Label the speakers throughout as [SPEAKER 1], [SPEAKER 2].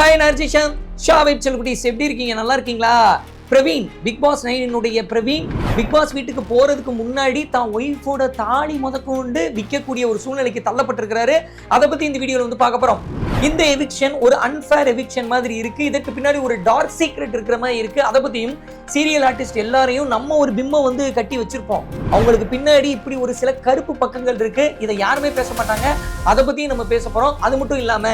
[SPEAKER 1] Hi நர்ஜிஷன் ஷா வெப் செல்குட்டிஸ் எப்படி இருக்கீங்க? நல்லா இருக்கீங்களா? பிரவீன் பிக் பாஸ் நைனுடைய பிரவீன். பிக் பாஸ் வீட்டுக்கு போறதுக்கு முன்னாடி தான் ஒய்ஃபோட தாலி முதற்கொண்டு விற்கக்கூடிய ஒரு சூழ்நிலைக்கு தள்ளப்பட்டிருக்கிறாரு. அதை பத்தி இந்த வீடியோல வந்து பார்க்க போறோம். இந்த எவிக்ஷன் ஒரு அன்ஃபேர் எவிக்ஷன் மாதிரி இருக்கு. இதற்கு பின்னாடி ஒரு டார்க் சீக்ரெட் இருக்கிற மாதிரி இருக்கு. அதை பத்தியும் சீரியல் ஆர்டிஸ்ட் எல்லாரையும் நம்ம ஒரு பிம்பம் வந்து கட்டி வச்சிருப்போம். அவங்களுக்கு பின்னாடி இப்படி ஒரு சில கருப்பு பக்கங்கள் இருக்கு. இதை யாருமே பேச மாட்டாங்க. அதை பத்தியும் நம்ம பேச போறோம். அது மட்டும் இல்லாம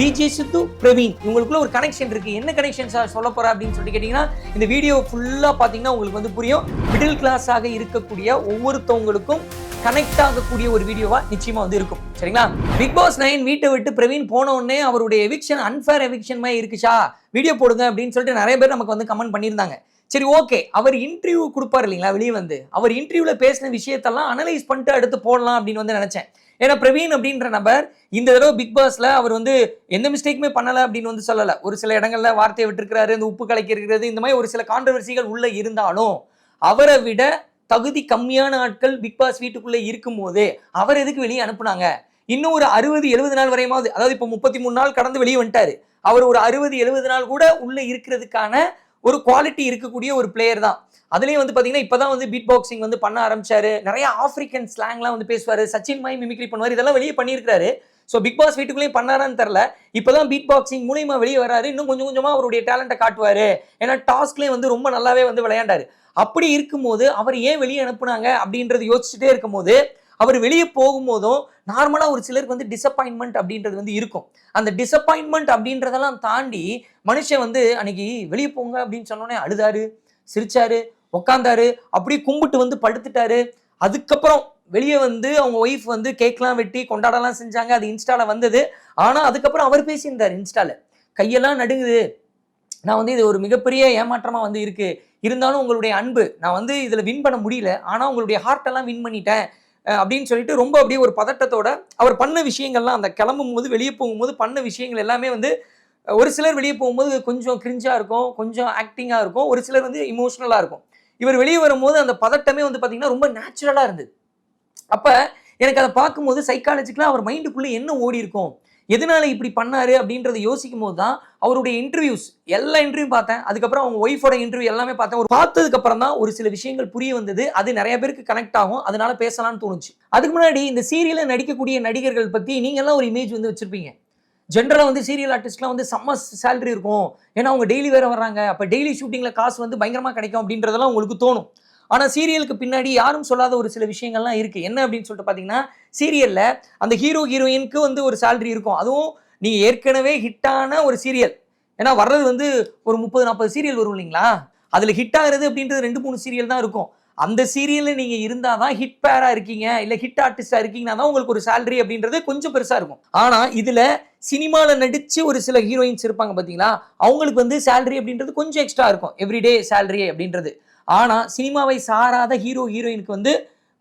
[SPEAKER 1] விஜய் சித்து பிரவீன் இவங்களுக்குள்ள ஒரு கனெக்ஷன் இருக்கு. என்ன கனெக்ஷன் சார் சொல்ல போறா அப்படின்னு சொல்லிட்டு கேட்டீங்கன்னா இந்த வீடியோ ஃபுல்லா பாத்தீங்கன்னா உங்களுக்கு வந்து புரியும். மிடில் கிளாஸாக இருக்கக்கூடிய ஒவ்வொருத்தவங்களுக்கும் கனெக்ட் ஆகக்கூடிய ஒரு வீடியோவா நிச்சயமா வந்து இருக்கும். சரிங்களா? பிக் பாஸ் நைன் வீட்டை விட்டு பிரவீன் போன உடனே அவருடைய எவிக்ஷன் அன்பேர் எவிக்ஷன் மாதிரி இருக்குச்சா வீடியோ போடுங்க அப்படின்னு சொல்லிட்டு நிறைய பேர் நமக்கு வந்து கமெண்ட் பண்ணியிருந்தாங்க. சரி ஓகே அவர் இன்டர்வியூ கொடுப்பார் இல்லைங்களா? வெளியே வந்து. அவர் இன்டர்வியூல பேசின விஷயத்தெல்லாம் அனலைஸ் பண்ணிட்டு அடுத்து போடலாம் அப்படின்னு வந்து நினைச்சேன். ஏன்னா பிரவீன் அப்படின்ற நபர் இந்த தடவை பிக் பாஸ்ல அவர் வந்து எந்த மிஸ்டேக்குமே பண்ணல அப்படின்னு வந்து சொல்லல. ஒரு சில இடங்கள்ல வார்த்தையை விட்டுருக்கிறாரு இந்த உப்பு கலக்கி இருக்கிறது இந்த மாதிரி ஒரு சில கான்ட்ரவர்சிகள் உள்ள இருந்தாலும் அவரை விட தகுதி கம்மியான ஆட்கள் பிக் பாஸ் வீட்டுக்குள்ளே இருக்கும் போதே அவர் எதுக்கு வெளியே அனுப்புனாங்க? இன்னும் ஒரு அறுபது எழுபது நாள் வரையுமாவது அதாவது இப்போ முப்பத்தி மூணு நாள் கடந்து வெளியே வந்துட்டாரு. அவர் ஒரு அறுபது எழுபது நாள் கூட உள்ளே இருக்கிறதுக்கான ஒரு குவாலிட்டி இருக்கக்கூடிய ஒரு பிளேயர் தான். அதுலேயும் வந்து பார்த்தீங்கன்னா இப்போ தான் வந்து பீட் பாக்ஸிங் வந்து பண்ண ஆரம்பிச்சாரு. நிறைய ஆப்பிரிக்கன் ஸ்லாங்லாம் வந்து பேசுவார். சச்சின் மாய் மிமிக்ரி பண்ணுவார். இதெல்லாம் வெளியே பண்ணியிருக்காரு ஸோ பிக் பாஸ் வீட்டுக்குள்ளேயும் பண்ணாரான்னு தெரில இப்போ தான் பீட் பாக்ஸிங் மூலியமா வெளியே வராரு. இன்னும் கொஞ்சம் கொஞ்சமாக அவருடைய டேலண்ட்டை காட்டுவார். ஏன்னா டாஸ்க்லேயும் வந்து ரொம்ப நல்லாவே வந்து விளையாண்டாரு. அப்படி இருக்கும்போது அவர் ஏன் வெளியே அனுப்புனாங்க அப்படின்றது யோசிச்சுட்டே இருக்கும்போது அவர் வெளியே போகும்போதும் நார்மலாக ஒரு சிலருக்கு வந்து டிசப்பாயின்மெண்ட் அப்படின்றது வந்து இருக்கும். அந்த டிசப்பாயின்மெண்ட் அப்படின்றதெல்லாம் தாண்டி மனுஷன் வந்து அன்னைக்கு வெளியே போங்க அப்படின்னு சொன்னோன்னே அழுதாரு சிரிச்சாரு உக்காந்தாரு அப்படியே கும்பிட்டு வந்து படுத்துட்டாரு. அதுக்கப்புறம் வெளியே வந்து அவங்க ஒய்ஃப் வந்து கேக்லாம் வெட்டி கொண்டாடலாம் செஞ்சாங்க அது இன்ஸ்டால வந்தது. ஆனால் அதுக்கப்புறம் அவர் பேசியிருந்தார் இன்ஸ்டால. கையெல்லாம் நடுங்குது. நான் வந்து இது ஒரு மிகப்பெரிய ஏமாற்றமா வந்து இருக்கு. இருந்தாலும் உங்களுடைய அன்பு நான் வந்து இதுல வின் பண்ண முடியல. ஆனா உங்களுடைய ஹார்ட் எல்லாம் வின் பண்ணிட்டேன் அப்படின்னு சொல்லிட்டு ரொம்ப அப்படியே ஒரு பதட்டத்தோட அவர் பண்ண விஷயங்கள்லாம் அந்த கிளம்பும் போது வெளியே போகும்போது பண்ண விஷயங்கள் எல்லாமே வந்து ஒரு சிலர் வெளியே போகும்போது கொஞ்சம் கிரிஞ்சாக இருக்கும் கொஞ்சம் ஆக்டிங்காக இருக்கும். ஒரு சிலர் வந்து இமோஷ்னலாக இருக்கும். இவர் வெளியே வரும்போது அந்த பதட்டமே வந்து பார்த்திங்கன்னா ரொம்ப நேச்சுரலாக இருந்தது. அப்போ எனக்கு அதை பார்க்கும்போது சைக்காலஜிக்கலாக அவர் மைண்டுக்குள்ளே என்ன ஓடி இருக்கும்? எதனால இப்படி பண்ணாரு அப்படின்றத யோசிக்கும் போது தான் அவருடைய இன்டர்வியூஸ் எல்லா இன்டர்வியூ பார்த்தேன். அதுக்கப்புறம் அவங்க ஒய்ஃபோட இன்டர்வியூ எல்லாமே பார்த்தேன். ஒரு பார்த்ததுக்கு அப்புறம் தான் ஒரு சில விஷயங்கள் புரிய வந்தது. அது நிறைய பேருக்கு கனெக்ட் ஆகும். அதனால பேசலாம்னு தோணுச்சு. அதுக்கு முன்னாடி இந்த சீரியலில் நடிக்கக்கூடிய நடிகர்கள் பத்தி நீங்க எல்லாம் ஒரு இமேஜ் வந்து வச்சிருப்பீங்க. ஜென்ரலாக வந்து சீரியல் ஆர்டிஸ்ட்லாம் வந்து செம்ம சேலரி இருக்கும். ஏன்னா அவங்க டெய்லி வேற வர்றாங்க. அப்போ டெய்லி ஷூட்டிங்கில் காசு வந்து பயங்கரமாக கிடைக்கும் அப்படின்றதெல்லாம் உங்களுக்கு தோணும். ஆனால் சீரியலுக்கு பின்னாடி யாரும் சொல்லாத ஒரு சில விஷயங்கள்லாம் இருக்குது என்ன அப்படின்னு சொல்லிட்டு பார்த்தீங்கன்னா சீரியலில் அந்த ஹீரோ ஹீரோயினுக்கு வந்து ஒரு சேலரி இருக்கும். அதுவும் நீங்கள் ஏற்கனவே ஹிட்டான ஒரு சீரியல். ஏன்னா வர்றது வந்து ஒரு முப்பது நாற்பது சீரியல் வரும் இல்லைங்களா? அதில் ஹிட் ஆகிறது அப்படின்றது ரெண்டு மூணு சீரியல் தான் இருக்கும். அந்த சீரியலில் நீங்கள் இருந்தால் தான் ஹிட் பேராக இருக்கீங்க. இல்லை ஹிட் ஆர்டிஸ்டாக இருக்கீங்கன்னா தான் உங்களுக்கு ஒரு சேலரி அப்படின்றது கொஞ்சம் பெருசாக இருக்கும். ஆனால் இதில் சினிமாவில் நடித்து ஒரு சில ஹீரோயின்ஸ் இருப்பாங்க பார்த்தீங்களா அவங்களுக்கு வந்து சேலரி அப்படின்றது கொஞ்சம் எக்ஸ்ட்ரா இருக்கும். எவ்ரிடே சேலரி அப்படின்றது. ஆனால் சினிமாவை சாராத ஹீரோ ஹீரோயினுக்கு வந்து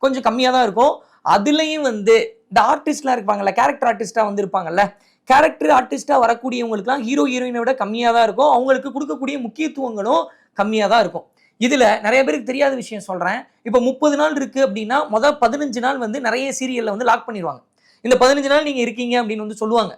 [SPEAKER 1] கொஞ்சம் கம்மியாக தான் இருக்கும். அதுலேயும் வந்து இந்த ஆர்டிஸ்ட்லாம் இருப்பாங்கல்ல கேரக்டர் ஆர்டிஸ்ட்டாக வந்து இருப்பாங்கல்ல கேரக்டர் ஆர்டிஸ்ட்டாக வரக்கூடியவங்களுக்குலாம் ஹீரோ ஹீரோயினை விட கம்மியாக தான் இருக்கும். அவங்களுக்கு கொடுக்கக்கூடிய முக்கியத்துவங்களும் கம்மியாக தான் இருக்கும். இதில் நிறைய பேருக்கு தெரியாத விஷயம் சொல்கிறேன் இப்போ முப்பது நாள் இருக்குது அப்படின்னா மொதல் பதினஞ்சு நாள் வந்து நிறைய சீரியலில் வந்து லாக் பண்ணிடுவாங்க. இந்த பதினஞ்சு நாள் நீங்கள் இருக்கீங்க அப்படின்னு வந்து சொல்லுவாங்க.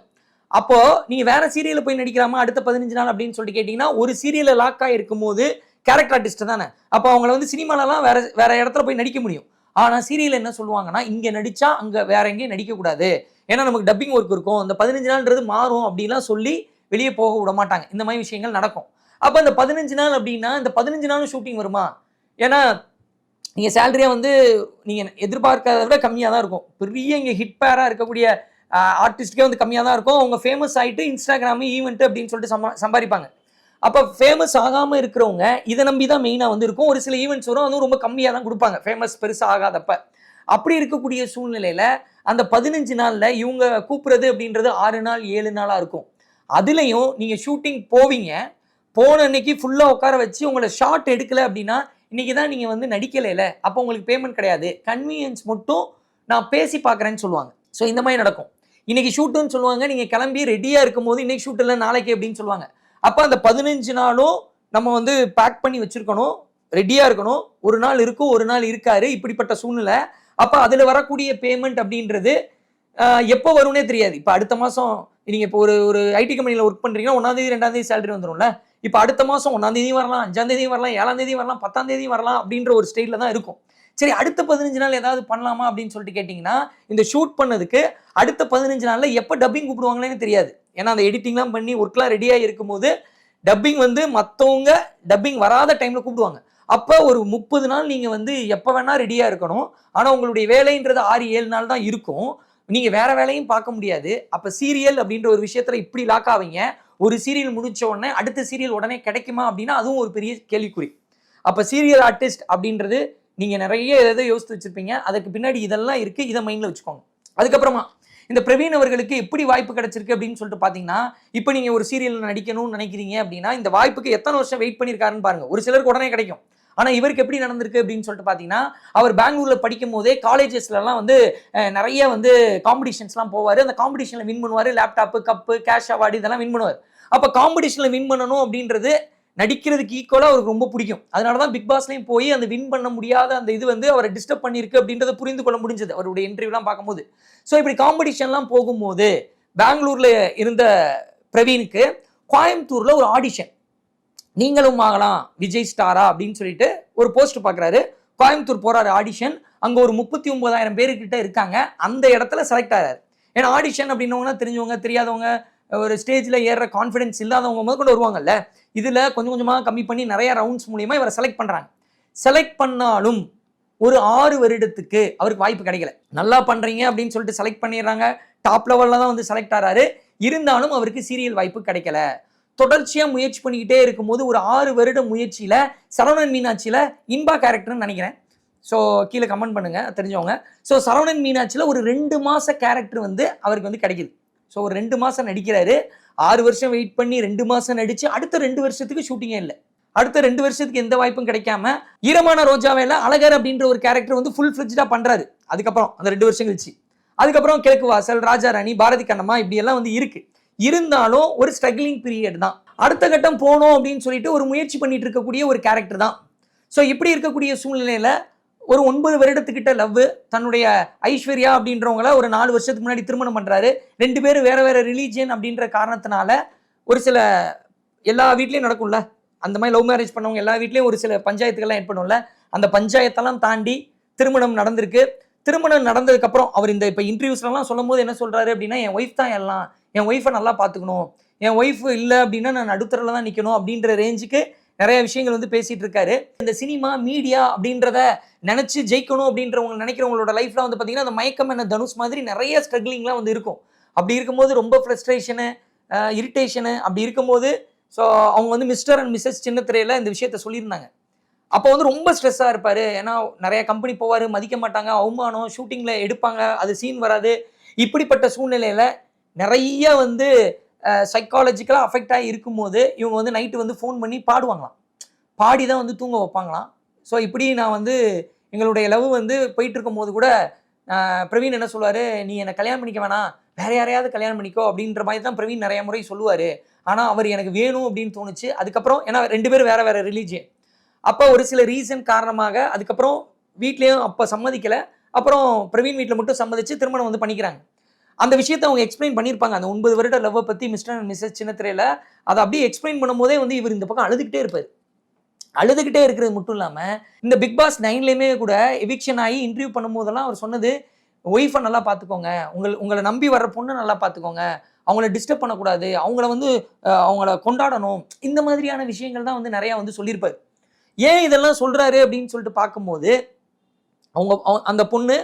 [SPEAKER 1] அப்போது நீங்கள் வேறு சீரியலில் போய் நடிக்கலாமா அடுத்த பதினஞ்சு நாள் அப்படின்னு சொல்லிட்டு கேட்டிங்கன்னா ஒரு சீரியலில் லாக் ஆகிருக்கும் போது கேரக்டர் ஆர்டிஸ்ட் தானே. அப்போ அவங்கள வந்து சினிமாலலாம் வேற வேற இடத்துல போய் நடிக்க முடியும். ஆனால் சீரியல் என்ன சொல்லுவாங்கன்னா இங்கே நடித்தா அங்கே வேற எங்கேயும் நடிக்கக்கூடாது. ஏன்னா நமக்கு டப்பிங் ஒர்க் இருக்கும். இந்த பதினஞ்சு நாள்ன்றது மாறும் அப்படின்லாம் சொல்லி வெளியே போக விட மாட்டாங்க. இந்த மாதிரி விஷயங்கள் நடக்கும். அப்போ இந்த பதினஞ்சு நாள் அப்படின்னா இந்த பதினஞ்சு நாளும் ஷூட்டிங் வருமா? ஏன்னா நீங்கள் சேலரியாக வந்து நீங்கள் எதிர்பார்க்காத விட கம்மியாக தான் இருக்கும். பெரிய இங்கே ஹிட் பேராக இருக்கக்கூடிய ஆர்டிஸ்ட்டுக்கே வந்து கம்மியாக தான் இருக்கும். அவங்க ஃபேமஸ் ஆகிட்டு இன்ஸ்டாகிராமு ஈவெண்ட்டு அப்படின்னு சொல்லிட்டு சம்பா சம்பாதிப்பாங்க. அப்போ ஃபேமஸ் ஆகாமல் இருக்கிறவங்க இதை நம்பி தான் மெயினாக வந்து இருக்கும் ஒரு சில ஈவெண்ட்ஸ் வரும் அதுவும் ரொம்ப கம்மியாக தான் கொடுப்பாங்க. ஃபேமஸ் பெருசாக ஆகாதப்ப. அப்படி இருக்கக்கூடிய சூழ்நிலையில் அந்த பதினஞ்சு நாளில் இவங்க கூப்பிட்றது அப்படின்றது ஆறு நாள் ஏழு நாளாக இருக்கும். அதுலேயும் நீங்கள் ஷூட்டிங் போவீங்க. போன அன்னைக்கு ஃபுல்லாக உட்கார வச்சு உங்களை ஷார்ட் எடுக்கல அப்படின்னா இன்றைக்கி தான் நீங்கள் வந்து நடிக்கலைல. அப்போ உங்களுக்கு பேமெண்ட் கிடையாது. கன்வீனியன்ஸ் மட்டும் நான் பேசி பார்க்குறேன்னு சொல்லுவாங்க. ஸோ இந்த மாதிரி நடக்கும். இன்றைக்கி ஷூட்டுன்னு சொல்லுவாங்க. நீங்கள் கிளம்பி ரெடியாக இருக்கும் போது இன்னைக்கு ஷூட் இல்லை நாளைக்கு அப்படின்னு சொல்லுவாங்க. அப்போ அந்த பதினஞ்சு நாளும் நம்ம வந்து பேக் பண்ணி வச்சிருக்கணும் ரெடியாக இருக்கணும். ஒரு நாள் இருக்கும் ஒரு நாள் இருக்காரு இப்படிப்பட்ட சூழ்நிலை. அப்போ அதில் வரக்கூடிய பேமெண்ட் அப்படின்றது எப்போ வரும்னே தெரியாது. இப்போ அடுத்த மாதம் நீங்கள் இப்போ ஒரு ஒரு ஐடி கம்பெனியில் ஒர்க் பண்ணுறீங்கன்னா ஒன்றாந்தேதி ரெண்டாந்தேதி சேலரி வந்துடும்ல இப்போ அடுத்த மாதம் ஒன்றாந்தேதி வரலாம் அஞ்சாந்தேதியும் வரலாம் ஏழாந்தேதி வரலாம் பத்தாம் வரலாம் அப்படின்ற ஒரு ஸ்டேட்டில் தான் இருக்கும். சரி அடுத்த பதினஞ்சு நாள் ஏதாவது பண்ணலாமா அப்படின்னு சொல்லிட்டு கேட்டிங்கன்னா இந்த ஷூட் பண்ணதுக்கு அடுத்த பதினஞ்சு நாளில் எப்போ டப்பிங் கூப்பிடுவாங்களேன்னு தெரியாது. ஏன்னா அந்த எடிட்டிங்லாம் பண்ணி ஒர்க்லாம் ரெடியாக இருக்கும்போது டப்பிங் வந்து மற்றவங்க டப்பிங் வராத டைமில் கூப்பிடுவாங்க. அப்போ ஒரு முப்பது நாள் நீங்கள் வந்து எப்போ வேணால் ரெடியாக இருக்கணும். ஆனால் உங்களுடைய வேலைன்றது ஆறு ஏழு நாள் தான் இருக்கும். நீங்கள் வேற வேலையும் பார்க்க முடியாது. அப்போ சீரியல் அப்படின்ற ஒரு விஷயத்தில் இப்படி லாக் ஆவீங்க. ஒரு சீரியல் முடிச்ச உடனே அடுத்த சீரியல் உடனே கிடைக்குமா அப்படின்னா அதுவும் ஒரு பெரிய கேள்விக்குறி. அப்போ சீரியல் ஆர்டிஸ்ட் அப்படின்றது நீங்கள் நிறைய எதாவது யோசித்து வச்சுருப்பீங்க. அதுக்கு பின்னாடி இதெல்லாம் இருக்குது இதை மைண்டில் வச்சுக்கோங்க. அதுக்கப்புறமா இந்த பிரவீன் அவர்களுக்கு எப்படி வாய்ப்பு கிடைச்சிருக்கு அப்படின்னு சொல்லிட்டு பார்த்தீங்கன்னா இப்போ நீங்கள் ஒரு சீரியல் நடிக்கணும்னு நினைக்கிறீங்க அப்படின்னா இந்த வாய்ப்புக்கு எத்தனை வருஷம் வெயிட் பண்ணியிருக்காருன்னு பாருங்க. ஒரு சிலருக்கு உடனே கிடைக்கும். ஆனால் இவருக்கு எப்படி நடந்திருக்கு அப்படின்னு சொல்லிட்டு பார்த்தீங்கன்னா அவர் பெங்களூரில் படிக்கும் போதே காலேஜஸ்லலாம் வந்து நிறைய வந்து காம்படிஷன்ஸ்லாம் போவார். அந்த காம்படிஷனில் வின் பண்ணுவார். லேப்டாப்பு கப்பு கேஷ் அவார்டு இதெல்லாம் வின் பண்ணுவார். அப்போ காம்படிஷனில் வின் பண்ணணும் அப்படின்றது நடிக்கிறதுக்கு ஈக்குவலாக அவருக்கு ரொம்ப பிடிக்கும். அதனால தான் பிக் பாஸ்லையும் போய் அந்த வின் பண்ண முடியாத அந்த இது வந்து அவரை டிஸ்டர்ப் பண்ணியிருக்கு அப்படின்றத புரிந்து கொள்ள முடிஞ்சது அவருடைய இன்டர்வியூலாம் பார்க்கும்போது. ஸோ இப்படி காம்படிஷன்லாம் போகும்போது பெங்களூரில் இருந்த பிரவீனுக்கு கோயம்புத்தூரில் ஒரு ஆடிஷன் நீங்களும் ஆகலாம் விஜய் ஸ்டாரா அப்படின்னு சொல்லிட்டு ஒரு போஸ்ட் பார்க்குறாரு கோயம்புத்தூர் போகிறாரு ஆடிஷன் அங்கே ஒரு முப்பத்தி ஒன்பதாயிரம் பேருக்கிட்ட இருக்காங்க. அந்த இடத்துல செலக்ட் ஆகிறாரு ஏன்னா ஆடிஷன் அப்படின்னவங்க தெரிஞ்சவங்க தெரியாதவங்க ஒரு ஸ்டேஜில் ஏற கான்ஃபிடன்ஸ் இல்லாதவங்க முதற்கொண்டு வருவாங்கல்ல இதில் கொஞ்சம் கொஞ்சமாக கம்மி பண்ணி நிறையா ரவுண்ட்ஸ் மூலியமாக இவரை செலக்ட் பண்ணுறாங்க செலக்ட் பண்ணாலும் ஒரு ஆறு வருடத்துக்கு அவருக்கு வாய்ப்பு கிடைக்கல. நல்லா பண்ணுறீங்க அப்படின்னு சொல்லிட்டு செலக்ட் பண்ணிடுறாங்க. டாப் லெவலில் தான் வந்து செலக்ட் ஆகிறாரு இருந்தாலும் அவருக்கு சீரியல் வாய்ப்பு கிடைக்கல. தொடர்ச்சியாக முயற்சி பண்ணிக்கிட்டே இருக்கும்போது ஒரு ஆறு வருட முயற்சியில் சரவணன் மீனாட்சியில் இன்பா கேரக்டர்னு நினைக்கிறேன். ஸோ கீழே கமெண்ட் பண்ணுங்கள் தெரிஞ்சவங்க. ஸோ சரவணன் மீனாட்சியில் ஒரு ரெண்டு மாத கேரக்டர் வந்து அவருக்கு வந்து கிடைக்கிது. ஸோ ஒரு ரெண்டு மாதம் நடிக்கிறாரு. ஆறு வருஷம் வெயிட் பண்ணி ரெண்டு மாதம் நடித்து அடுத்த ரெண்டு வருஷத்துக்கு ஷூட்டிங்கே இல்லை. அடுத்த ரெண்டு வருஷத்துக்கு எந்த வாய்ப்பும் கிடைக்காம ஈரமான ரோஜாவேல அழகர் அப்படின்ற ஒரு கேரக்டர் வந்து ஃபுல் ஃபிளெஜ்டா பண்ணுறாரு அதுக்கப்புறம் அந்த ரெண்டு வருஷம் கழிச்சு. அதுக்கப்புறம் கிழக்கு வாசல் ராஜா ராணி பாரதி கண்ணம்மா இப்படியெல்லாம் வந்து இருக்குது இருந்தாலும் ஒரு ஸ்ட்ரகிளிங் பீரியட் தான். அடுத்த கட்டம் போகணும் அப்படின்னு சொல்லிட்டு ஒரு முயற்சி பண்ணிட்டு இருக்கக்கூடிய ஒரு கேரக்டர் தான். ஸோ இப்படி இருக்கக்கூடிய சூழ்நிலையில் ஒரு ஒன்பது வருடத்துக்கிட்ட லவ் தன்னுடைய ஐஸ்வர்யா அப்படின்றவங்கள ஒரு நாலு வருஷத்துக்கு முன்னாடி திருமணம் பண்ணுறாரு ரெண்டு பேரும் வேற வேற ரிலீஜியன் அப்படின்ற காரணத்தினால ஒரு சில எல்லா வீட்லேயும் நடக்கும்ல. அந்த மாதிரி லவ் மேரேஜ் பண்ணவங்க எல்லா வீட்லேயும் ஒரு சில பஞ்சாயத்துக்கெல்லாம் ஏட் பண்ணும்ல அந்த பஞ்சாயத்தெல்லாம் தாண்டி திருமணம் நடந்திருக்கு. திருமணம் நடந்ததுக்கப்புறம் அவர் இந்த இப்போ இன்டர்வியூஸ்லாம் சொல்லும் போது என்ன சொல்கிறாரு அப்படின்னா என் ஒய்ஃப் தான் எல்லாம். என் ஒய்ஃபை நல்லா பார்த்துக்கணும். என் ஒய்ஃப் இல்லை அப்படின்னா நான் நடுத்தரில் தான் நிற்கணும் அப்படின்ற ரேஞ்சுக்கு நிறைய விஷயங்கள் வந்து பேசிட்டு இருக்காரு. இந்த சினிமா மீடியா அப்படின்றத நினைச்சு ஜெயிக்கணும் அப்படின்றவங்க நினைக்கிறவங்களோட லைஃப்ல வந்து பார்த்தீங்கன்னா அந்த மயக்கம் என்ன தனுஷ் மாதிரி நிறைய ஸ்ட்ரகிளிங்லாம் வந்து இருக்கும். அப்படி இருக்கும்போது ரொம்ப ஃப்ரஸ்ட்ரேஷனு இரிட்டேஷனு அப்படி இருக்கும்போது ஸோ அவங்க வந்து மிஸ்டர் அண்ட் மிஸ்ஸஸ் சின்னத்திரையில இந்த விஷயத்த சொல்லியிருந்தாங்க. அப்போ வந்து ரொம்ப ஸ்ட்ரெஸ்ஸாக இருப்பார். ஏன்னா நிறைய கம்பெனி போவார் மதிக்க மாட்டாங்க அவமானம் ஷூட்டிங்கில் எடுப்பாங்க அது சீன் வராது. இப்படிப்பட்ட சூழ்நிலையில் நிறைய வந்து சைக்காலஜிக்கலாக அஃபெக்டாக இருக்கும்போது இவங்க வந்து நைட்டு வந்து ஃபோன் பண்ணி பாடுவாங்களாம். பாடி தான் வந்து தூங்க வைப்பாங்களாம். ஸோ இப்படி நான் வந்து எங்களுடைய லவ் வந்து போயிட்டு இருக்கும்போது கூட பிரவீன் என்ன சொல்லுவார்? நீ என்னை கல்யாணம் பண்ணிக்க வேணாம். வேற யாரையாவது கல்யாணம் பண்ணிக்கோ. அப்படின்ற மாதிரி தான் பிரவீன் நிறைய முறை சொல்லுவார். ஆனால் அவர் எனக்கு வேணும் அப்படின்னு தோணுச்சு. அதுக்கப்புறம் ஏன்னா ரெண்டு பேரும் வேறு வேறு ரிலீஜியன் அப்போ ஒரு சில ரீசன் காரணமாக அதுக்கப்புறம் வீட்லேயும் அப்போ சம்மதிக்கலை. அப்புறம் பிரவீன் வீட்டில் மட்டும் சம்மதிச்சு திருமணம் வந்து பண்ணிக்கிறாங்க. அந்த விஷயத்தை அவங்க எக்ஸ்பிளைன் பண்ணியிருப்பாங்க. அந்த ஒன்பது வருட லவ்வை பற்றி மிஸ்டர் அண்ட் மிஸ்ஸஸ் சின்னத்திரையில் அதை அப்படியே எக்ஸ்பிளைன் பண்ணும்போதே வந்து இவர் இந்த பக்கம் அழுதுகிட்டே இருப்பார். அழுதுகிட்டே இருக்கிறது மட்டும் இல்லாமல் இந்த பிக் பாஸ் நைன்லேயுமே கூட எவிக்ஷன் ஆகி இன்டர்வியூ பண்ணும்போதெல்லாம் அவர் சொன்னது ஒய்ஃபை நல்லா பார்த்துக்கோங்க உங்களை உங்களை நம்பி வர்ற பொண்ணை நல்லா பார்த்துக்கோங்க அவங்கள டிஸ்டர்ப் பண்ணக்கூடாது. அவங்கள வந்து அவங்கள கொண்டாடணும். இந்த மாதிரியான விஷயங்கள் தான் வந்து நிறையா வந்து சொல்லியிருப்பார். ஏன் இதெல்லாம் சொல்கிறாரு அப்படின்னு சொல்லிட்டு பார்க்கும்போது அவங்க அந்த பொண்ணு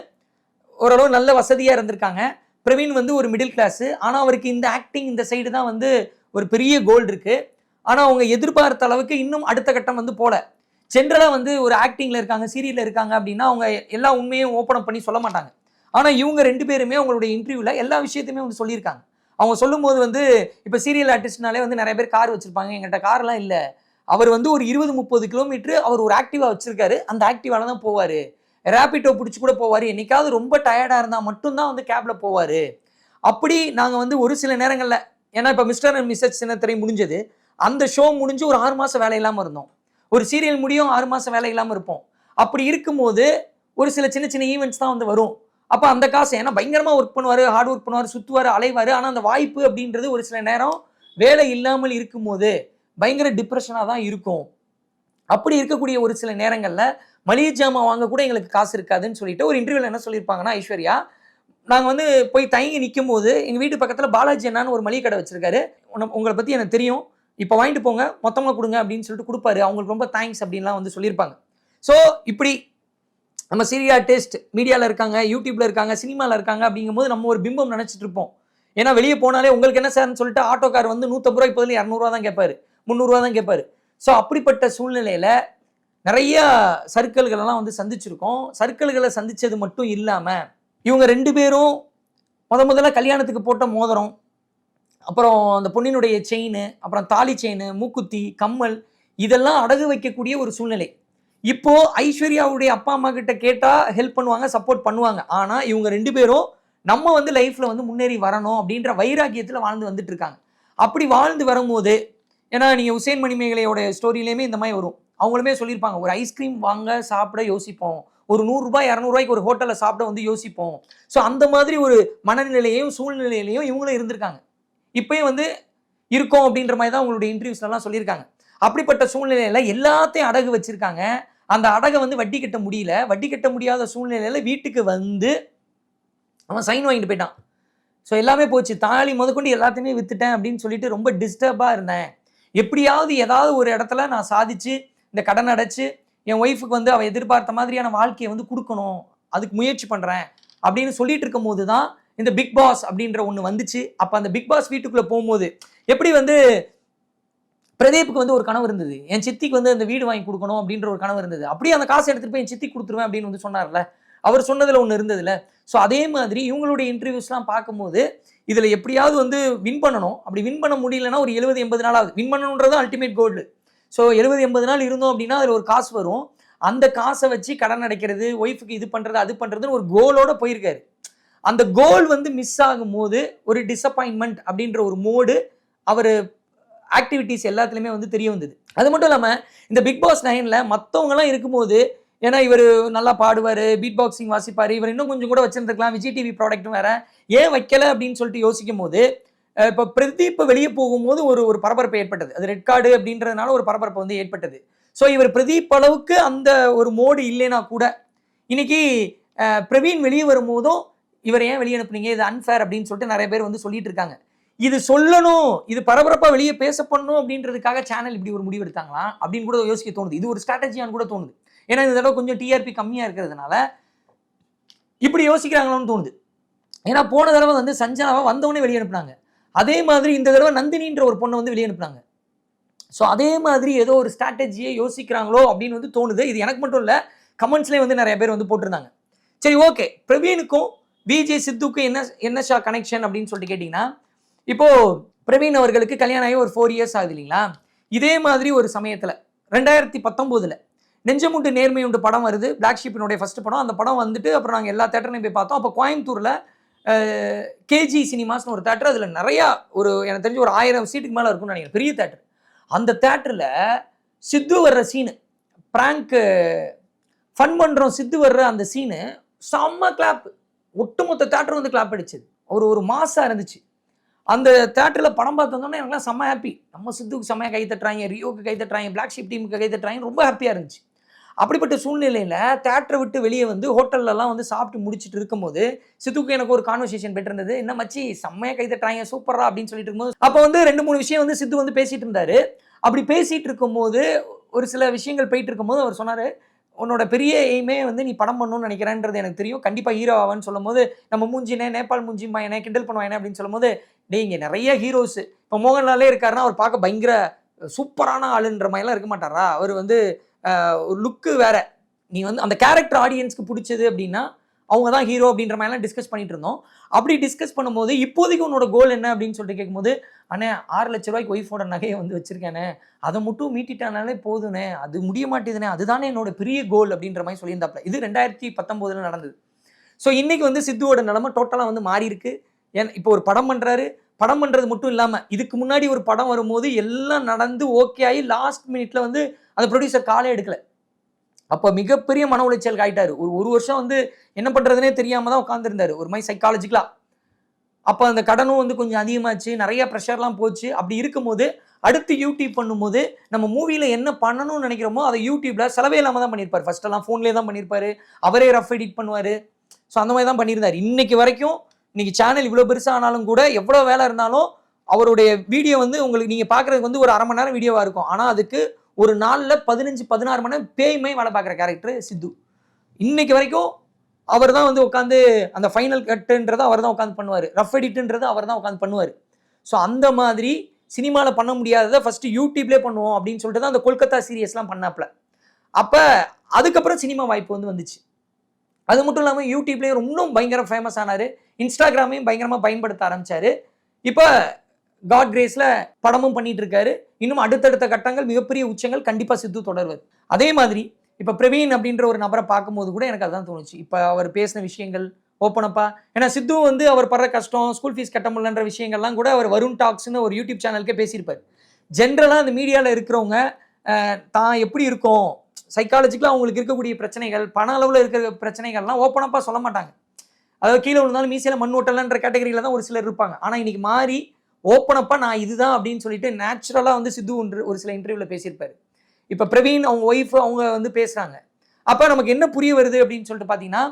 [SPEAKER 1] ஓரளவு நல்ல வசதியாக இருந்திருக்காங்க. பிரவீன் வந்து ஒரு மிடில் கிளாஸு ஆனால் அவருக்கு இந்த ஆக்டிங் இந்த சைடு தான் வந்து ஒரு பெரிய கோல் இருக்குது ஆனால் அவங்க எதிர்பார்த்த அளவுக்கு இன்னும் அடுத்த கட்டம் வந்து போகல ஜென்ரலாக வந்து ஒரு ஆக்டிங்கில் இருக்காங்க சீரியலில் இருக்காங்க அப்படின்னா அவங்க எல்லா உண்மையும் ஓப்பன் பண்ணி சொல்ல மாட்டாங்க. ஆனால் இவங்க ரெண்டு பேருமே அவங்களுடைய இன்டர்வியூவில் எல்லா விஷயத்தையுமே வந்து சொல்லியிருக்காங்க. அவங்க சொல்லும்போது வந்து இப்போ சீரியல் ஆர்டிஸ்ட்னாலே வந்து நிறைய பேர் கார் வச்சுருப்பாங்க. எங்கிட்ட கார்லாம் இல்லை. அவர் வந்து ஒரு இருபது முப்பது கிலோமீட்டர் அவர் ஒரு ஆக்டிவா வச்சுருக்காரு. அந்த ஆக்டிவால தான் போவார். ரேபிட்டோ பிடிச்சி கூட போவார். என்றைக்காவது ரொம்ப டயர்டாக இருந்தால் மட்டும்தான் வந்து கேபில் போவார். அப்படி நாங்கள் வந்து ஒரு சில நேரங்களில் ஏன்னா இப்போ மிஸ்டர் அண்ட் மிஸ்ஸஸ் சின்னத்திரை முடிஞ்சது. அந்த ஷோ முடிஞ்சு ஒரு ஆறு மாதம் வேலை இல்லாமல் இருந்தோம். ஒரு சீரியல் முடியும் ஆறு மாதம் வேலை இல்லாமல் இருப்போம். அப்படி இருக்கும்போது ஒரு சில சின்ன சின்ன ஈவெண்ட்ஸ் தான் வந்து வரும். அப்போ அந்த காசு ஏன்னா பயங்கரமாக ஒர்க் பண்ணுவார் ஹார்ட் ஒர்க் பண்ணுவார் சுற்றுவார் அலைவார். ஆனால் அந்த வாய்ப்பு அப்படின்றது ஒரு சில நேரம் வேலை இல்லாமல் இருக்கும்போது பயங்கர டிப்ரெஷனாக தான் இருக்கும். அப்படி இருக்கக்கூடிய ஒரு சில நேரங்களில் மளிகை ஜாமான் வாங்க கூட எங்களுக்கு காசு இருக்காதுன்னு சொல்லிட்டு ஒரு இன்டர்வியூவில் என்ன சொல்லியிருப்பாங்கன்னா ஐஸ்வர்யா நாங்கள் வந்து போய் தயங்கி நிற்கும் போது எங்கள் வீட்டு பக்கத்தில் பாலாஜி என்னான்னு ஒரு மளிகை கடை வச்சிருக்காரு. உங்களை பற்றி எனக்கு தெரியும். இப்போ வாங்கிட்டு போங்க மொத்தமாக கொடுங்க அப்படின்னு சொல்லிட்டு கொடுப்பாரு. அவங்களுக்கு ரொம்ப தேங்க்ஸ் அப்படின்லாம் வந்து சொல்லியிருப்பாங்க. ஸோ இப்படி நம்ம சீரியா டெஸ்ட் மீடியாவில் இருக்காங்க யூடியூப்ல இருக்காங்க சினிமாவில் இருக்காங்க அப்படிங்கும்போது நம்ம ஒரு பிம்பம் நினச்சிட்டு இருப்போம். ஏன்னா வெளியே போனாலே உங்களுக்கு என்ன சார்னு சொல்லிட்டு ஆட்டோக்கார் வந்து நூற்றம்பது ரூபாய்க்கு பதில் இரநூறுவா தான் கேட்பாரு முந்நூறுரூவா தான் கேட்பாரு ஸோ அப்படிப்பட்ட சூழ்நிலையில் நிறைய சர்க்கிள்களெல்லாம் வந்து சந்திச்சிருக்கோம். சர்க்கிள்களை சந்தித்தது மட்டும் இல்லாமல் இவங்க ரெண்டு பேரும் முத முதல்ல கல்யாணத்துக்கு போட்ட மோதிரம் அப்புறம் அந்த பொண்ணினுடைய செயின் அப்புறம் தாலி செயின் மூக்குத்தி கம்மல் இதெல்லாம் அடகு வைக்கக்கூடிய ஒரு சூழ்நிலை. இப்போ ஐஸ்வர்யாவுடைய அப்பா அம்மா கிட்ட கேட்டால் ஹெல்ப் பண்ணுவாங்க சப்போர்ட் பண்ணுவாங்க. ஆனால் இவங்க ரெண்டு பேரும் நம்ம வந்து லைஃப்பில் வந்து முன்னேறி வரணும் அப்படின்ற வைராக்கியத்தில் வாழ்ந்து வந்துட்டு இருக்காங்க. அப்படி வாழ்ந்து வரும்போது ஏன்னா நீங்கள் உசேன் மணிமேகலையோட ஸ்டோரியிலையுமே இந்த மாதிரி வரும். அவங்களுமே சொல்லியிருப்பாங்க ஒரு ஐஸ்கிரீம் வாங்க சாப்பிட யோசிப்போம். ஒரு நூறுரூபா இரநூறுவாய்க்கு ஒரு ஹோட்டலில் சாப்பிட வந்து யோசிப்போம். ஸோ அந்த மாதிரி ஒரு மனநிலையையும் சூழ்நிலையிலையும் இவங்களும் இருந்திருக்காங்க. இப்பயும் வந்து இருக்கோம் அப்படின்ற மாதிரி தான் உங்களுடைய இன்டர்வியூஸ்லாம் சொல்லியிருக்காங்க. அப்படிப்பட்ட சூழ்நிலையில் எல்லாத்தையும் அடகு வச்சுருக்காங்க. அந்த அடகை வந்து வட்டி கட்ட முடியல. வட்டி கட்ட முடியாத சூழ்நிலையில் வீட்டுக்கு வந்து அவன் சைன் வாங்கிட்டு போயிட்டான். ஸோ எல்லாமே போச்சு. தாலி முதற்கொண்டு எல்லாத்தையுமே வித்துட்டேன் அப்படின்னு சொல்லிட்டு ரொம்ப டிஸ்டர்பாக இருந்தேன். எப்படியாவது ஏதாவது ஒரு இடத்துல நான் சாதிச்சு இந்த கடன் அடைச்சு என் ஒய்ஃபுக்கு வந்து அவள் எதிர்பார்த்த மாதிரியான வாழ்க்கையை வந்து கொடுக்கணும். அதுக்கு முயற்சி பண்ணுறேன் அப்படின்னு சொல்லிட்டு இருக்கும்போது தான் இந்த பிக் பாஸ் அப்படின்ற ஒன்று வந்துச்சு. அப்போ அந்த பிக் பாஸ் வீட்டுக்குள்ளே போகும்போது எப்படி வந்து பிரதீப்புக்கு வந்து ஒரு கனவு இருந்தது. என் சித்திக்கு வந்து அந்த வீடு வாங்கி கொடுக்கணும் அப்படின்ற ஒரு கனவு இருந்தது. அப்படியே அந்த காசை எடுத்துகிட்டு போய் என் சித்தி கொடுத்துருவேன் அப்படின்னு வந்து சொன்னார்ல. அவர் சொன்னதில் ஒன்று இருந்ததுல. ஸோ அதே மாதிரி இவங்களுடைய இன்டர்வியூஸ்லாம் பார்க்கும்போது இதில் எப்படியாவது வந்து வின் பண்ணணும். அப்படி வின் பண்ண முடியலன்னா ஒரு எழுபது எண்பது நாள் ஆகுது வின் பண்ணணுன்றது அல்டிமேட் கோல்டு ஸோ எழுபது எண்பது நாள் இருந்தோம் அப்படின்னா அதில் ஒரு காசு வரும். அந்த காசை வச்சு கடன் அடைக்கிறது ஒய்ஃபுக்கு இது பண்ணுறது அது பண்ணுறதுன்னு ஒரு கோலோட போயிருக்காரு. அந்த கோல் வந்து மிஸ் ஆகும்போது ஒரு டிசப்பாயின்மெண்ட் அப்படின்ற ஒரு மோடு அவர் ஆக்டிவிட்டீஸ் எல்லாத்துலேயுமே வந்து தெரிய வந்தது. அது மட்டும் இல்லாமல் இந்த பிக் பாஸ் நைனில் மற்றவங்கலாம் இருக்கும்போது ஏன்னா இவர் நல்லா பாடுவார் பீட் பாக்ஸிங் வாசிப்பார் இவர் இன்னும் கொஞ்சம் கூட வச்சிருந்துருக்கலாம் விஜய் டிவி ப்ராடக்ட்டும் வேறு ஏன் வைக்கல அப்படின்னு சொல்லிட்டு யோசிக்கும் போது இப்போ பிரதீப் வெளியே போகும்போது ஒரு ஒரு பரபரப்பு ஏற்பட்டது. அது ரெட் கார்டு அப்படின்றதுனால ஒரு பரபரப்பு வந்து ஏற்பட்டது. ஸோ இவர் பிரதீப் அளவுக்கு அந்த ஒரு மோடு இல்லைனா கூட இன்னைக்கு பிரவீன் வெளியே வரும்போதும் இவர் ஏன் வெளியே அனுப்புனீங்க? இது அன்ஃபேர் அப்படின்னு சொல்லிட்டு நிறைய பேர் வந்து சொல்லிட்டு இருக்காங்க. இது சொல்லணும் இது பரபரப்பாக வெளியே பேச பண்ணணும் அப்படின்றதுக்காக சேனல் இப்படி ஒரு முடிவு எடுத்தாங்களா? அப்படின்னு கூட யோசிக்க தோணுது. இது ஒரு ஸ்ட்ராட்டஜியான்னு கூட தோணுது. ஏன்னா இந்த தடவை கொஞ்சம் டிஆர்பி கம்மியாக இருக்கிறதுனால இப்படி யோசிக்கிறாங்களோன்னு தோணுது. ஏன்னா போன தடவை வந்து சஞ்சனாவை வந்தவொடனே வெளியே அனுப்புனாங்க. அதே மாதிரி இந்த தடவை நந்தினின்ற ஒரு பொண்ணை வந்து வெளியே அனுப்புனாங்க. ஸோ அதே மாதிரி ஏதோ ஒரு ஸ்ட்ராட்டஜியை யோசிக்கிறாங்களோ அப்படின்னு வந்து தோணுது. இது எனக்கு மட்டும் இல்லை கமெண்ட்ஸ்லேயே வந்து நிறைய பேர் வந்து போட்டிருந்தாங்க. சரி ஓகே பிரவீனுக்கும் விஜே சித்துக்கும் என்ன என்ன ஷா கனெக்ஷன் அப்படின்னு சொல்லிட்டு கேட்டிங்கன்னா இப்போது பிரவீன் அவர்களுக்கு கல்யாணம் ஆகி ஒரு ஃபோர் இயர்ஸ் ஆகுது இல்லைங்களா? இதே மாதிரி ஒரு சமயத்தில் ரெண்டாயிரத்தி பத்தொம்போதில் நெஞ்சமுண்டு நேர்மை உண்டு படம் வருது. பிளாக் ஷீப்பினுடைய ஃபர்ஸ்ட் படம். அந்த படம் வந்துட்டு அப்புறம் நாங்கள் எல்லா தேட்டர்லையும் போய் பார்த்தோம். அப்போ கோயம்புத்தூரில் கேஜி சினிமாஸ்னு ஒரு தேட்டர் அதில் நிறையா ஒரு எனக்கு தெரிஞ்சு ஒரு ஆயிரம் சீட்டுக்கு மேலே இருக்கும்னு நினைக்கிறேன். பெரிய தேட்டர் அந்த தேட்டரில் சித்து வர்ற சீனு ப்ராங்க்கு ஃபன் பண்ணுறோம் சித்து வர்ற அந்த சீனு செம்ம கிளாப் ஒட்டுமொத்த தேட்டரும் வந்து கிளாப் அடிச்சது. ஒரு ஒரு மாசம் இருந்துச்சு. அந்த தேட்டரில் படம் பார்த்தோன்னே எனக்குலாம் செம்ம ஹாப்பி நம்ம சித்துக்கு செம்மையாக கை தட்டுறாங்க ரியோக்கு கை தட்டுறாங்க பிளாக் ஷீப் டீமுக்கு கை தட்டுறாங்க ரொம்ப ஹாப்பியாக இருந்துச்சு. அப்படிப்பட்ட சூழ்நிலையில் தேட்டரை விட்டு வெளியே வந்து ஹோட்டல்லலாம் வந்து சாப்பிட்டு முடிச்சிட்டு இருக்கும்போது சித்துக்கு எனக்கு ஒரு கான்வர்சேஷன் பெற்றிருந்தது என்ன மச்சி செம்மையாக கைதட்டுறாங்க சூப்பரா அப்படின்னு சொல்லிட்டு இருக்கும்போது அப்போ வந்து ரெண்டு மூணு விஷயம் வந்து சித்து வந்து பேசிட்டு இருந்தாரு. அப்படி பேசிட்டு இருக்கும்போது ஒரு சில விஷயங்கள் போயிட்டு இருக்கும்போது அவர் சொன்னார் உன்னோட பெரிய எய்மே வந்து நீ படம் பண்ணணும்னு நினைக்கிறேன்றது எனக்கு தெரியும். கண்டிப்பாக ஹீரோ ஆவான்னு சொல்லும்போது நம்ம மூஞ்சினே நேபாள் மூஞ்சி என்ன கிண்டல் பண்ணுவானே அப்படின்னு சொல்லும்போது டேய் இங்கே நிறைய ஹீரோஸ் இப்போ மோகன்லாலே இருக்காருன்னா அவர் பார்க்க பயங்கர சூப்பரான ஆளுன்ற மாதிரிலாம் இருக்க மாட்டாரா? அவர் வந்து லுக்கு வேற. நீ வந்து அந்த கேரக்டர் ஆடியன்ஸ்க்கு பிடிச்சது அப்படின்னா அவங்க தான் ஹீரோ அப்படின்ற மாதிரிலாம் டிஸ்கஸ் பண்ணிட்டு இருந்தோம். அப்படி டிஸ்கஸ் பண்ணும்போது இப்போதைக்கு உன்னோட கோல் என்ன அப்படின்னு சொல்லிட்டு கேட்கும்போது அண்ணே ஆறு லட்ச ரூபாய்க்கு ஒய்ஃபோட நகையை வந்து வச்சிருக்கேனே அதை மட்டும் மீட்டிட்டானாலே போதுனே அது முடிய மாட்டேதுனே அதுதானே என்னோட பெரிய கோல் அப்படின்ற மாதிரி சொல்லியிருந்தாப்ல. இது ரெண்டாயிரத்தி பத்தொம்போதுல நடந்தது. ஸோ இன்றைக்கி வந்து சித்துவோட நிலைமை டோட்டலாக வந்து மாறி இருக்கு. ஏன் இப்போ ஒரு படம் பண்ணுறாரு படம் பண்ணுறது மட்டும் இல்லாமல் இதுக்கு முன்னாடி ஒரு படம் வரும்போது எல்லாம் நடந்து ஓகே ஆகி லாஸ்ட் மினிட்ல வந்து அந்த ப்ரொடியூசர் காலே எடுக்கல. அப்போ மிகப்பெரிய மன உளைச்சலுக்கு ஆகிட்டார் ஒரு ஒரு வருஷம் வந்து என்ன பண்ணுறதுனே தெரியாமல் தான் உட்காந்துருந்தார் ஒரு மாதிரி சைக்காலஜிக்கலா அப்போ அந்த கடனும் வந்து கொஞ்சம் அதிகமாச்சு. நிறைய ப்ரெஷர்லாம் போச்சு. அப்படி இருக்கும்போது அடுத்து யூடியூப் பண்ணும்போது நம்ம மூவியில் என்ன பண்ணணும்னு நினைக்கிறோமோ அதை யூடியூப்பில் செலவே இல்லாமல் தான் பண்ணியிருப்பார் ஃபஸ்ட்டெல்லாம் ஃபோன்லேயே தான் பண்ணியிருப்பார் அவரே ரஃப் எடிட் பண்ணுவார். ஸோ அந்த மாதிரி தான் பண்ணியிருந்தார். இன்னைக்கு வரைக்கும் இன்னைக்கு சேனல் இவ்வளோ பெருசாக ஆனாலும் கூட எவ்வளோ வேலை இருந்தாலும் அவருடைய வீடியோ வந்து உங்களுக்கு நீங்கள் பார்க்குறதுக்கு வந்து ஒரு அரை மணி நேரம் வீடியோவாக இருக்கும். ஆனால் அதுக்கு ஒரு நாளில் பதினஞ்சு பதினாறு மணி நேரம் பேய்மை வேலை பார்க்குற கேரக்டர் சித்து. இன்னைக்கு வரைக்கும் அவர் தான் வந்து உட்காந்து அந்த ஃபைனல் கட்டுன்றதை அவர் தான் உட்காந்து பண்ணுவார். ரஃப் எடிட்டுன்றது அவர் தான் உட்காந்து பண்ணுவார். ஸோ அந்த மாதிரி சினிமாவில் பண்ண முடியாததை ஃபஸ்ட்டு யூடியூப்லேயே பண்ணுவோம் அப்படின்னு சொல்லிட்டு தான் அந்த கொல்கத்தா சீரியஸ்லாம் பண்ணாப்ல அப்போ அதுக்கப்புறம் சினிமா வாய்ப்பு வந்து வந்துச்சு. அது மட்டும் இல்லாமல் யூடியூப்லேயும் இன்னும் பயங்கர ஃபேமஸ் ஆனார். இன்ஸ்டாகிராமையும் பயங்கரமாக பயன்படுத்த ஆரம்பித்தார் இப்போ காட் கிரேஸில் படமும் பண்ணிட்டு இருக்காரு இன்னும் அடுத்தடுத்த கட்டங்கள் மிகப்பெரிய உச்சங்கள் கண்டிப்பாக சித்து தொடர்வது. அதே மாதிரி இப்போ பிரவீன் அப்படின்ற ஒரு நபரை பார்க்கும்போது கூட எனக்கு அதான் தோணுச்சு. இப்போ அவர் பேசின விஷயங்கள் ஓப்பனப்பா ஏன்னா சித்து வந்து அவர் படுற கஷ்டம் ஸ்கூல் ஃபீஸ் கட்ட முடியலன்ற விஷயங்கள்லாம் கூட அவர் வருண் டாக்ஸ்னு ஒரு யூடியூப் சேனலுக்கே பேசியிருப்பார். ஜென்ரலாக அந்த மீடியாவில் இருக்கிறவங்க தான் எப்படி இருக்கும்? சைக்காலஜிக்கலாக அவங்களுக்கு இருக்கக்கூடிய பிரச்சனைகள் பண அளவில் இருக்கிற பிரச்சனைகள்லாம் ஓப்பனப்பாக சொல்ல மாட்டாங்க. அதாவது கீழே விழுந்தாலும் மீசையில் மண் ஓட்டலன்ற கேட்டகரியில் தான் ஒரு சிலர் இருப்பாங்க. ஆனால் இன்னைக்கு மாறி ஓப்பனப்பாக நான் இதுதான் அப்படின்னு சொல்லிட்டு நேச்சுரலாக வந்து சித்து ஒன்று ஒரு சில இன்டர்வியூவில் பேசியிருப்பார். இப்போ பிரவீன் அவங்க ஒய்ஃப் அவங்க வந்து பேசுகிறாங்க அப்போ நமக்கு என்ன புரிய வருது அப்படின்னு சொல்லிட்டு பார்த்தீங்கன்னா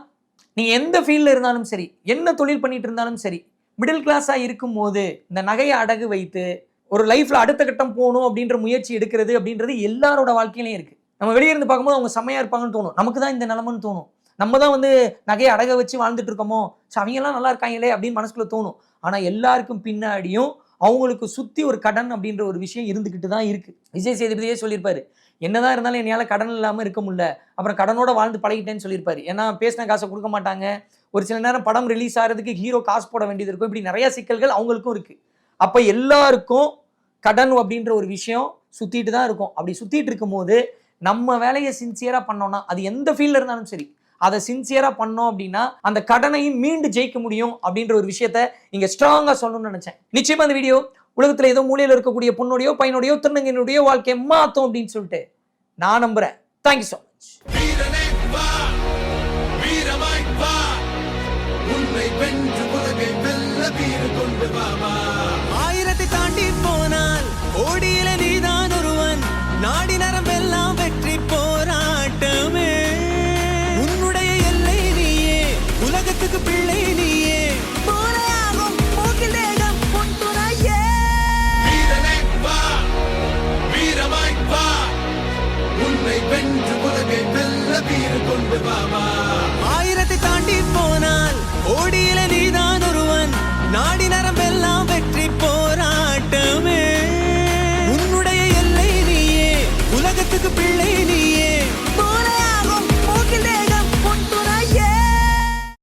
[SPEAKER 1] நீங்கள் எந்த ஃபீல்டில் இருந்தாலும் சரி என்ன தொழில் பண்ணிட்டு இருந்தாலும் சரி மிடில் கிளாஸாக இருக்கும்போது இந்த நகையை அடகு வைத்து ஒரு லைஃப்பில் அடுத்த கட்டம் போகணும் அப்படின்ற முயற்சி எடுக்கிறது அப்படின்றது எல்லாரோட வாழ்க்கையிலையும் இருக்குது நம்ம வெளியே இருந்து பார்க்கும்போது அவங்க செம்மையாக இருப்பாங்கன்னு தோணும். நமக்கு தான் இந்த நிலமன்னு தோணும். நம்ம தான் வந்து நகையை அடக வச்சு வாழ்ந்துட்டு இருக்கோமோ ஸோ அவங்கெல்லாம் நல்லா இருக்காங்களே அப்படின்னு மனசுக்குள்ள தோணும். ஆனால் எல்லாருக்கும் பின்னாடியும் அவங்களுக்கு சுற்றி ஒரு கடன் அப்படின்ற ஒரு விஷயம் இருந்துக்கிட்டு தான் இருக்குது விஜய் சேதுபதியே சொல்லியிருப்பாரு என்னதான் இருந்தாலும் என்னால் கடன் இல்லாமல் இருக்க முடியல அப்புறம் கடனோட வாழ்ந்து பழகிட்டேன்னு சொல்லியிருப்பாரு. ஏன்னா பேசின காசை கொடுக்க மாட்டாங்க. ஒரு சில நேரம் படம் ரிலீஸ் ஆகிறதுக்கு ஹீரோ காசு போட வேண்டியது இருக்கும். இப்படி நிறைய சிக்கல்கள் அவங்களுக்கும் இருக்குது அப்போ எல்லாருக்கும் கடன் அப்படின்ற ஒரு விஷயம் சுற்றிட்டு தான் இருக்கும். அப்படி சுற்றிட்டு இருக்கும்போது நம்ம வேலையை சின்சியராக பண்ணோம்னா அது எந்த ஃபீல்டில் இருந்தாலும் சரி அதை சின்சியராக பண்ணோம் அப்படின்னா அந்த கடனையும் மீண்டு ஜெயிக்க முடியும் அப்படின்ற ஒரு விஷயத்த இங்கே ஸ்ட்ராங்காக சொல்லணும்னு நினச்சேன். நிச்சயமாக அந்த வீடியோ உலகத்தில் ஏதோ மூலையில் இருக்கக்கூடிய பொண்ணுடையோ பையனுடையோ திருநங்கையினுடைய வாழ்க்கையை மாற்றும் அப்படின்னு சொல்லிட்டு நான் நம்புகிறேன் தேங்க்யூ ஸோ மச்